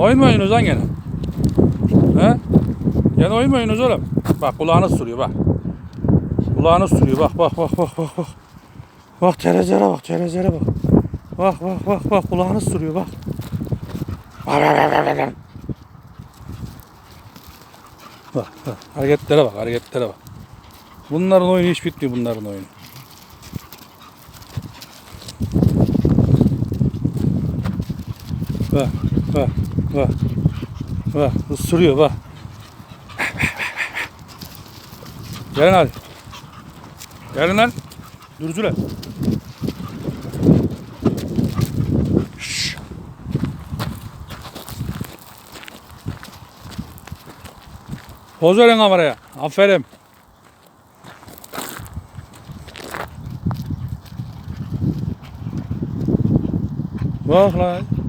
Oynuyorsunuz lan gene? He? Gene oynuyorsunuz oğlum? Bak kulağını sürüyor bak. Kulağını sürüyor bak bak bak bak bak bak. Bak çerezlere bak çerezlere bak. Bak bak bak bak kulağını sürüyor bak bak bak bak. Bak bak hareketlere bak hareketlere bak. Bunların oyunu hiç bitmiyor bunların oyunu. Bak bak bak. Bak ısırıyor bak. Gelin hadi. Gelin lan. Dürcüler. Poz verin kameraya. Aferin. Bak lan.